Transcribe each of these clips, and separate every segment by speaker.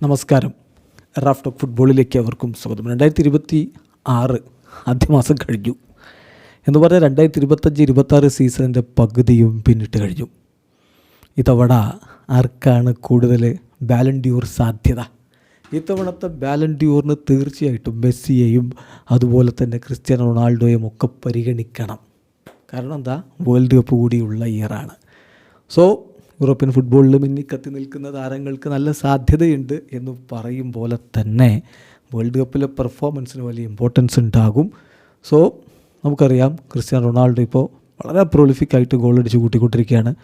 Speaker 1: നമസ്കാരം. Raf talk ഫുട്ബോളിലേക്ക് അവർക്കും സ്വാഗതം. രണ്ടായിരത്തി ഇരുപത്തി ആറ് ആദ്യ മാസം കഴിഞ്ഞു. എന്ന് പറഞ്ഞാൽ രണ്ടായിരത്തി ഇരുപത്തഞ്ച് ഇരുപത്താറ് സീസണിന്റെ പകുതിയും പിന്നിട്ട് കഴിഞ്ഞു. ഇതവണ ആർക്കാണ് കൂടുതൽ ബാലൻഡ്യൂർ സാധ്യത? ഇത്തവണത്തെ ബാലൻഡ്യൂറിന് തീർച്ചയായിട്ടും മെസ്സിയെയും അതുപോലെ തന്നെ ക്രിസ്ത്യാനോ റൊണാൾഡോയും ഒക്കെ പരിഗണിക്കണം. കാരണം എന്താ? വേൾഡ് കപ്പ് കൂടിയുള്ള ഇയറാണ് സോ യൂറോപ്യൻ ഫുട്ബോളിൽ മിന്നിക്കത്തി നിൽക്കുന്ന താരങ്ങൾക്ക് നല്ല സാധ്യതയുണ്ട് എന്ന് പറയും പോലെ തന്നെ വേൾഡ് കപ്പിലെ പെർഫോമൻസിന് വലിയ ഇമ്പോർട്ടൻസ് ഉണ്ടാകും. സോ നമുക്കറിയാം ക്രിസ്ത്യാനോ റൊണാൾഡോ ഇപ്പോൾ വളരെ പ്രോളിഫിക്കായിട്ട് ഗോൾ അടിച്ച് കൂട്ടിക്കൊണ്ടിരിക്കുകയാണ്.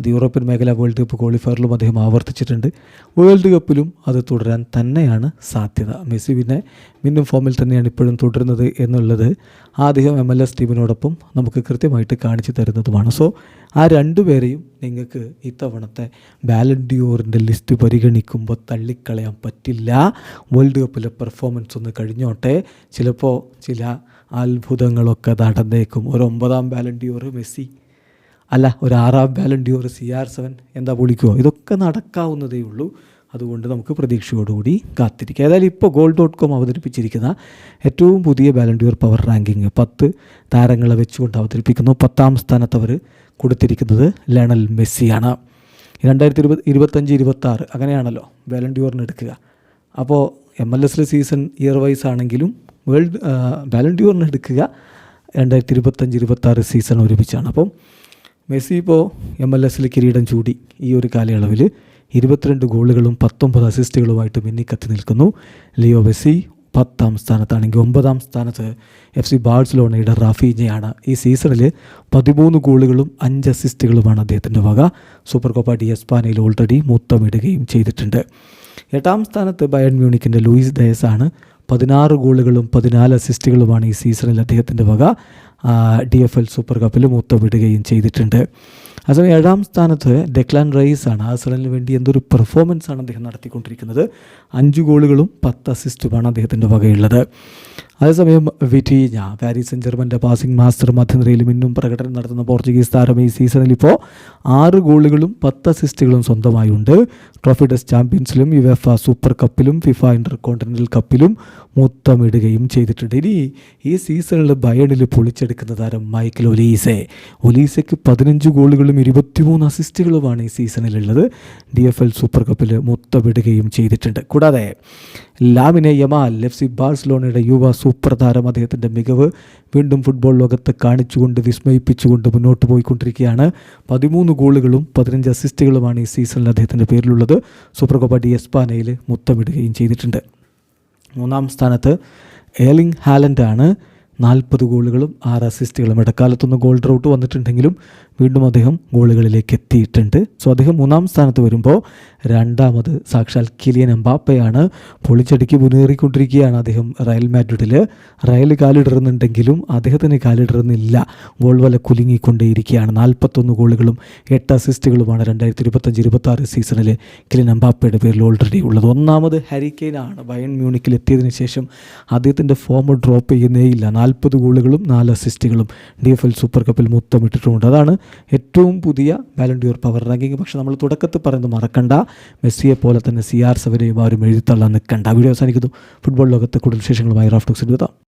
Speaker 1: അത് യൂറോപ്യൻ മേഖല വേൾഡ് കപ്പ് ക്വാളിഫയറിലും അദ്ദേഹം ആവർത്തിച്ചിട്ടുണ്ട്. വേൾഡ് കപ്പിലും അത് തുടരാൻ തന്നെയാണ് സാധ്യത. മെസ്സി പിന്നെ മിന്നും ഫോമിൽ തന്നെയാണ് ഇപ്പോഴും തുടരുന്നത് എന്നുള്ളത് അദ്ദേഹം എം എൽ എസ് ടീമിനോടൊപ്പം നമുക്ക് കൃത്യമായിട്ട് കാണിച്ചു തരുന്നതുമാണ്. സോ ആ രണ്ടുപേരെയും നിങ്ങൾക്ക് ഇത്തവണത്തെ ബാലൻഡിയോറിന്റെ ലിസ്റ്റ് പരിഗണിക്കുമ്പോൾ തള്ളിക്കളയാൻ പറ്റില്ല. വേൾഡ് കപ്പിലെ പെർഫോമൻസ് ഒന്ന് കഴിഞ്ഞോട്ടെ. ചിലപ്പോൾ ചില അത്ഭുതങ്ങളൊക്കെ നടന്നേക്കും. ഒരു ഒമ്പതാം ബാലൻഡിയോർ മെസ്സി അല്ല ഒരു ആറാം ഒരു സി ആർ സെവൻ എന്താ വിളിക്കുമോ ഇതൊക്കെ നടക്കാവുന്നതേ ഉള്ളൂ. അതുകൊണ്ട് നമുക്ക് പ്രതീക്ഷയോടുകൂടി കാത്തിരിക്കാം. ഏതായാലും ഇപ്പോൾ ഗോൾ ഡോട്ട് കോം അവതരിപ്പിച്ചിരിക്കുന്ന ഏറ്റവും പുതിയ ബാലൻഡിയോർ പവർ റാങ്കിങ് പത്ത് താരങ്ങളെ വെച്ചുകൊണ്ട് അവതരിപ്പിക്കുന്നു. പത്താം സ്ഥാനത്ത് അവർ കൊടുത്തിരിക്കുന്നത് ലണൽ മെസ്സിയാണ്. രണ്ടായിരത്തി ഇരുപത് ഇരുപത്തഞ്ച് ഇരുപത്താറ് അങ്ങനെയാണല്ലോ ബാലൻഡിയോറിന് എടുക്കുക. അപ്പോൾ എം എൽ എസിലെ സീസൺ ഇയർ വൈസ് ആണെങ്കിലും വേൾഡ് ബാലൻഡിയോറിന് എടുക്കുക. രണ്ടായിരത്തി ഇരുപത്തഞ്ച് ഇരുപത്താറ് സീസൺ ഒരുമിച്ചാണ്. അപ്പം മെസ്സി ഇപ്പോൾ എം എൽ എസിൽ കിരീടം ചൂടി. ഈ ഒരു കാലയളവിൽ ഇരുപത്തിരണ്ട് ഗോളുകളും പത്തൊമ്പത് അസിസ്റ്റുകളുമായിട്ട് മിന്നിക്കത്തി നിൽക്കുന്നു. ലിയോ മെസ്സി പത്താം സ്ഥാനത്താണെങ്കിൽ ഒമ്പതാം സ്ഥാനത്ത് എഫ് സി ബാഴ്സലോണയുടെ റാഫീഞ്ഞയാണ് ഈ സീസണിൽ പതിമൂന്ന് ഗോളുകളും അഞ്ച് അസിസ്റ്റുകളുമാണ് അദ്ദേഹത്തിന്റെ വക. സൂപ്പർ കോപ്പ ഡി എസ്പാനയിൽ ഓൾറെഡി മുത്തമിടുകയും ചെയ്തിട്ടുണ്ട്. എട്ടാം സ്ഥാനത്ത് ബയൺ മ്യൂണിക്കിന്റെ ലൂയിസ് ഡയസാണ് പതിനാറ് ഗോളുകളും പതിനാല് അസിസ്റ്റുകളുമാണ് ഈ സീസണിൽ അദ്ദേഹത്തിന്റെ വക. ഡി എഫ് എൽ സൂപ്പർ കപ്പിൽ മുത്തമിടുകയും ചെയ്തിട്ടുണ്ട്. അതേസമയം ഏഴാം സ്ഥാനത്ത് ഡെക്ലാൻ റൈസ് ആണ്. ആഴ്സണലിന് വേണ്ടി എന്തൊരു പെർഫോമൻസ് ആണ് അദ്ദേഹം നടത്തിക്കൊണ്ടിരിക്കുന്നത്. അഞ്ച് ഗോളുകളും പത്ത് അസിസ്റ്റുമാണ് അദ്ദേഹത്തിന്റെ വകയുള്ളത്. അതേസമയം വിറ്റീഞ്ഞ പാരീസ് സെൻ ജർമ്മന്റെ പാസിംഗ് മാസ്റ്റർ മധ്യനിരയിലും ഇന്നും പ്രകടനം നടത്തുന്ന പോർച്ചുഗീസ് താരം ഈ സീസണിൽ ഇപ്പോൾ ആറ് ഗോളുകളും പത്ത് അസിസ്റ്റുകളും സ്വന്തമായുണ്ട്. ട്രോഫി ടെസ്റ്റ് ചാമ്പ്യൻസിലും യുവെഫ സൂപ്പർ കപ്പിലും ഫിഫ ഇന്റർ കോണ്ടിനെന്റൽ കപ്പിലും മുത്തമിടുകയും ചെയ്തിട്ടുണ്ട്. ഇനി ഈ സീസണിൽ ബയണിൽ പൊളിച്ചെടുക്കുന്ന താരം മൈക്കൽ ഒലീസെ ഒലീസയ്ക്ക് പതിനഞ്ച് ഗോളുകളും ഇരുപത്തിമൂന്ന് അസിസ്റ്റുകളുമാണ് ഈ സീസണിലുള്ളത് ഡി എഫ് എൽ സൂപ്പർ കപ്പിൽ മുത്തമിടുകയും ചെയ്തിട്ടുണ്ട്. കൂടാതെ ലാമിനെ യമാൽ എഫ് സി ബാഴ്സലോണയുടെ യുവ സൂപ്പർ താരം അദ്ദേഹത്തിന്റെ മികവ് വീണ്ടും ഫുട്ബോൾ ലോകത്ത് കാണിച്ചുകൊണ്ട് വിസ്മയിപ്പിച്ചുകൊണ്ട് മുന്നോട്ട് പോയിക്കൊണ്ടിരിക്കുകയാണ്. പതിമൂന്ന് ഗോളുകളും പതിനഞ്ച് അസിസ്റ്റുകളുമാണ് ഈ സീസണിൽ അദ്ദേഹത്തിന്റെ പേരിലുള്ളത്. സൂപ്പർ കോപ്പ ഡി എസ്പാനയിൽ മുത്തമിടുകയും ചെയ്തിട്ടുണ്ട്. മൂന്നാം സ്ഥാനത്ത് ഏലിംഗ് ഹാലൻഡ് ആണ് നാൽപ്പത് ഗോളുകളും ആറ് അസിസ്റ്റുകളും. ഇടക്കാലത്തൊന്നും ഗോൾ ഡ്രൗട്ട് വന്നിട്ടുണ്ടെങ്കിലും വീണ്ടും അദ്ദേഹം ഗോളുകളിലേക്ക് എത്തിയിട്ടുണ്ട്. സോ അദ്ദേഹം മൂന്നാം സ്ഥാനത്ത് വരുമ്പോൾ രണ്ടാമത് സാക്ഷാൽ കിലിയൻ എംബാപ്പയാണ് പൊളിച്ചടിക്ക് മുന്നേറിക്കൊണ്ടിരിക്കുകയാണ് അദ്ദേഹം റയൽ മാഡ്രിഡിൽ റയൽ കാലിടറുന്നുണ്ടെങ്കിലും അദ്ദേഹത്തിന് കാലിടറുന്നില്ല. ഗോൾ വല കുലുങ്ങിക്കൊണ്ടേയിരിക്കുകയാണ്. നാൽപ്പത്തൊന്ന് ഗോളുകളും എട്ട് അസിസ്റ്റുകളുമാണ് രണ്ടായിരത്തി ഇരുപത്തഞ്ച് ഇരുപത്താറ് സീസണിൽ കിലിയൻ എംബാപ്പയുടെ പേരിൽ ഓൾറെഡി ഉള്ളത്. ഒന്നാമത് ഹരിക്കെയിനാണ് ബയൺ മ്യൂണിക്കിൽ എത്തിയതിന് ശേഷം അദ്ദേഹത്തിന്റെ ഫോം ഡ്രോപ്പ് ചെയ്യുന്നേയില്ല. നാൽപ്പത് ഗോളുകളും നാല് അസിസ്റ്റുകളും ഡി എഫ് എൽ സൂപ്പർ കപ്പിൽ മുത്തമിട്ടിട്ടുമുണ്ട് അതാണ് ഏറ്റവും പുതിയ ബാലൻഡിയോർ പവർ റാങ്കിങ് പക്ഷേ നമ്മൾ തുടക്കത്തിൽ പറയുന്നത് മറക്കണ്ട. മെസ്സിയെ പോലെ തന്നെ സി ആർ സെവനെയും ആരും എഴുതിത്തള്ളാൻ നിൽക്കണ്ട. വീഡിയോ അവസാനിക്കുന്നു. ഫുട്ബോൾ ലോകത്തെ കൂടുതൽ വിശേഷങ്ങളുമായി റാഫ്റ്റോക്സ് എഴുതാം